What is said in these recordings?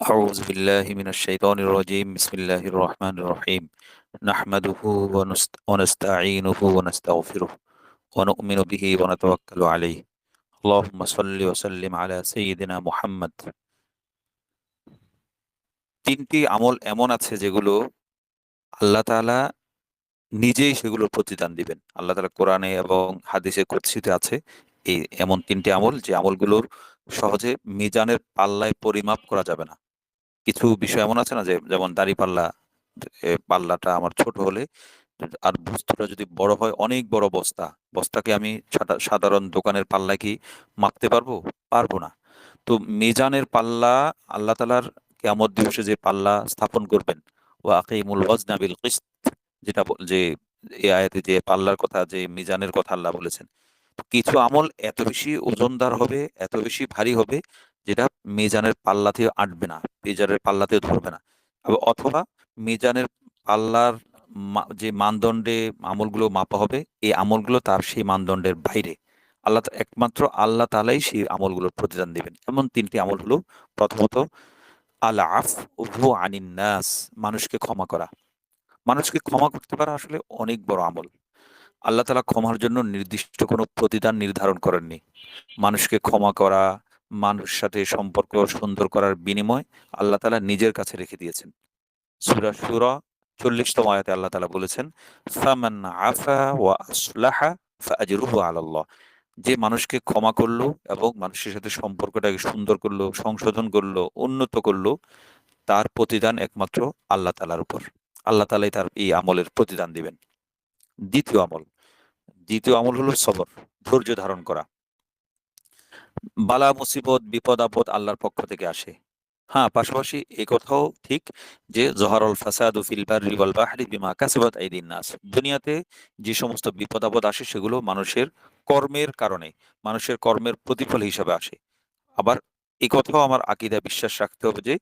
أعوذ بالله من الشيطان الرجيم بسم الله الرحمن الرحيم نحمده ونست... ونستعينه ونستغفره ونؤمن به ونتوكل عليه اللهم صل وسلم على سيدنا محمد তিনটি আমল এমন আছে যেগুলো আল্লাহ তাআলা নিজেই সেগুলোর প্রতিদান দিবেন আল্লাহ তাআলা কোরআনে এবং হাদিসে কুদসিতে আছে এই এমন তিনটি আমল যে আমলগুলোর সহজে মিজানের পাল্লায় পরিমাপ করা যাবে না কিছু বিষয় এমন আছে না যে, যেমন দাড়ি পাল্লা পাল্লাটা আমার ছোট হলে আর বস্তুটা যদি বড় হয়, অনেক বড় বস্তা। বস্তাকে আমি সাধারণ দোকানের পাল্লায় কি মাপতে পারব? পারব না। তো মিজানের পাল্লা, আল্লাহ তালার কেয়ামত দিবসে যে পাল্লা স্থাপন করবেন ও আকিমুল ওয়াজনা বিল কিসত, যেটা যে এই আয়াতে যে পাল্লার কথা, যে মিজানের কথা আল্লাহ বলেছেন। কিছু আমল এত বেশি ওজনদার হবে, এত বেশি ভারী হবে যেটা মিজানের পাল্লাতে আটবে না, মিজানের পাল্লাতে ধরবে না। অথবা মিজানের পাল্লার যে মানদণ্ডে আমলগুলো মাপা হবে, এই আমলগুলো তার সেই মানদণ্ডের বাইরে। আল্লাহ একমাত্র আল্লাহ তালাই সেই আমলগুলোর প্রতিদান দিবেন। এমন তিনটি আমল হলো, প্রথমত আল আফ আনিন নাস মানুষকে ক্ষমা করা। মানুষকে ক্ষমা করতে পারা আসলে অনেক বড় আমল। আল্লাহ তালা ক্ষমার জন্য নির্দিষ্ট কোনো প্রতিদান নির্ধারণ করেননি। মানুষকে ক্ষমা করা মানুষের সাথে সম্পর্ক সুন্দর করার বিনিময় আল্লাহ তালা নিজের কাছে রেখে দিয়েছেন। সুরা সুরা চল্লিশতম আয়াতে আল্লাহ তালা বলেছেন যে মানুষকে ক্ষমা করল এবং মানুষের সাথে সম্পর্কটাকে সুন্দর করল, সংশোধন করল, উন্নত করল, তার প্রতিদান একমাত্র আল্লাহ তালার উপর। আল্লাহ তালাই তার এই আমলের প্রতিদান দিবেন। দ্বিতীয় আমল। দ্বিতীয় আমল হলো সবর, ধৈর্য ধারণ করা। বালা, মুসিবত, বিপদ, আপদ আল্লাহর পক্ষ থেকে আসে। হ্যাঁ পাশাপাশি এই কথাও ঠিক যে, জহারুল ফাসাদু ফিল বাররি ওয়াল বাহরি বিমা কাসাবাত আইদিন নাস। দুনিয়াতে যে সমস্ত বিপদ, আপদ আসে, সেগুলো মানুষের কর্মের কারণে, মানুষের কর্মের প্রতিফল হিসাবে আসে। আবার এই কথাও আমার আকিদা বিশ্বাস রাখতে হবে যে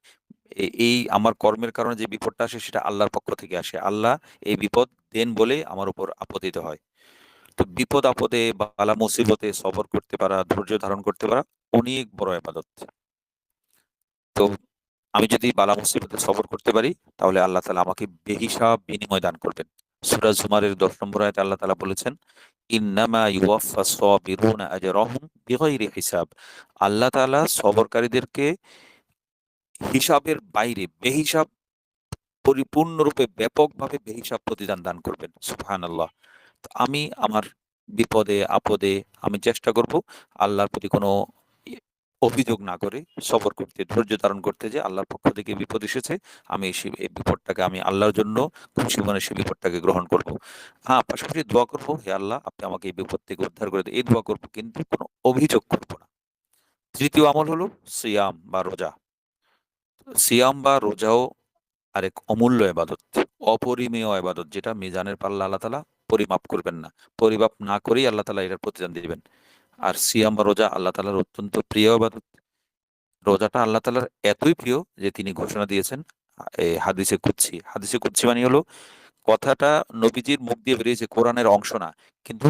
এই আমার কর্মের কারণে যে বিপদটা আসে, সেটা আল্লাহর পক্ষ থেকে আসে। আল্লাহ এই বিপদ দেন বলে আমার উপর আপতিত হয়। বিপদ আপদে বালা মুসিবতে সবর করতে পারা, ধৈর্য ধারণ করতে পারা অনেক বড় আবাদত। তো আমি যদি বালা মুসিবতে সবর করতে পারি, তাহলে আল্লাহ তালা আমাকে বেহিসাব বিনিময় দান করবেন। সূরা জুমারের দশ নম্বর আয়াতে আল্লাহ তালা বলেছেন, ইন্নামা ইউওয়াফা সাবিরুনা আজরাহুম বিগাইরি হিসাব। আল্লাহ তাআলা সবরকারীদেরকে হিসাবের বাইরে বেহিসাব পরিপূর্ণরূপে ব্যাপকভাবে বেহিসাব প্রতিদান দান করবেন। সুবহানাল্লাহ। আমি আমার বিপদে, আপদে আমি চেষ্টা করব আল্লাহর প্রতি কোনো অভিযোগ না করে সবর করতে, ধৈর্য ধারণ করতে যে আল্লাহর পক্ষ থেকে বিপদ এসেছে, আমি এই বিপদটাকে, আমি আল্লাহর জন্য খুশি মনে সেই বিপদটাকে গ্রহণ করব। হ্যাঁ পাশাপাশি দোয়া করব, হে আল্লাহ, আপনি আমাকে এই বিপদ থেকে উদ্ধার করে এই দোয়া করব কিন্তু কোনো অভিযোগ করব না। তৃতীয় আমল হলো সিয়াম বা রোজা। সিয়াম বা রোজাও আরেক অমূল্য এবাদত, অপরিমেয় এবাদত যেটা মিজানের পাল্লা আল্লাহ তালা পরিমাপ করবেন না। পরিমাপ না করেই আল্লাহ তালা এটার প্রতিদান দিবেন। আর সিয়াম বা রোজা আল্লাহ তালার অত্যন্ত প্রিয় এবাদত রোজাটা আল্লাহ তালার এতই প্রিয় যে তিনি ঘোষণা দিয়েছেন হাদিসে কুচ্ছি হাদিসে কুচ্ছি মানে হলো কথাটা নবীজির মুখ দিয়ে বেরিয়েছে, কোরআনের অংশ না। কিন্তু,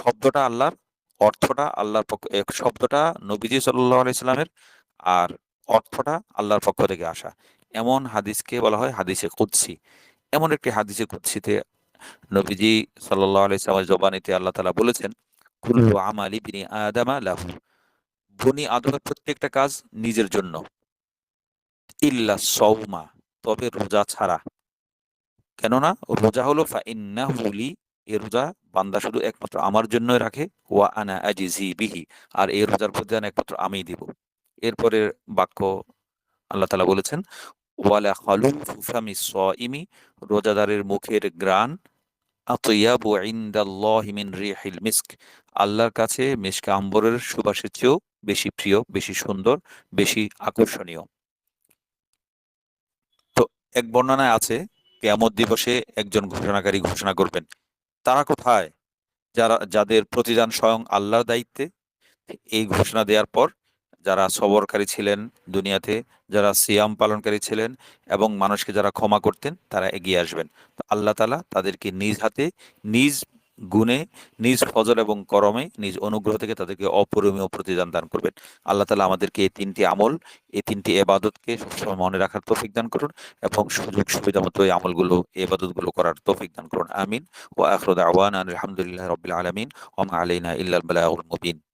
শব্দটা আল্লাহর, অর্থটা আল্লাহর পক্ষ শব্দটা নবীজি সাল্লাহ আলাইসাল্লামের আর অর্থটা আল্লাহর পক্ষ থেকে আসা। এমন হাদিসকে বলা হয় হাদিসে কুৎসি এমন একটি হাদিসে কুৎসিতে নবীজি সাল্লাহ জবানিতে আল্লাহ তালা বলেছেন কুল্লু আমালি বিনি আদামা লাহু। বনি আদমের প্রত্যেকটা কাজ নিজের জন্য। ইল্লা সৌমা তবে রোজা ছাড়া। কেননা রোজা হলো ফা ইন্নাহু এ রোজা বান্দা শুধু একমাত্র আমার জন্যই রাখে ওয়া আনা আজিজি বিহি আর এই রোজার প্রতিদান একমাত্র আমিই দিব। এরপরে বাক্য আল্লাহ তালা বলেছেন ওয়ালা খালুফু ফামি সাইমি রোজাদারের মুখের গ্রান আতয়াবু ইনদাল্লাহি মিন রিহিল মিস্ক। আল্লাহর কাছে মিসক আম্বরের সুবাসের চেয়েও বেশি প্রিয়, বেশি সুন্দর, বেশি আকর্ষণীয়। তো এক বর্ণনায় আছে, কেয়ামত দিবসে একজন ঘোষণাকারী ঘোষণা করবেন, তারা কোথায়? যারা, যাদের প্রতিদান স্বয়ং আল্লাহর দায়িত্বে, এই ঘোষণা দেওয়ার পর যারা সবরকারী ছিলেন দুনিয়াতে, যারা সিয়াম পালনকারী ছিলেন এবং মানুষকে যারা ক্ষমা করতেন, তারা এগিয়ে আসবেন। তো আল্লাহ তালা তাদেরকে নিজ হাতে, নিজ গুণে, নিজ ফজল এবং করমে, নিজ অনুগ্রহ থেকে তাদেরকে অপরিমেয় প্রতিদান দান করবেন। আল্লাহ তালা আমাদেরকে এই তিনটি আমল, এই তিনটি এবাদতকে সবসময় মনে রাখার তৌফিক দান করুন এবং সুযোগ সুবিধা মতো এই আমলগুলো এবাদতগুলো করার তৌফিক দান করুন। আমিন। ও আখরুদ আওয়ান আলহামদুলিল্লাহ রবিল আলমিন। ওমা আলাইনা ইল্লাল মুবিন।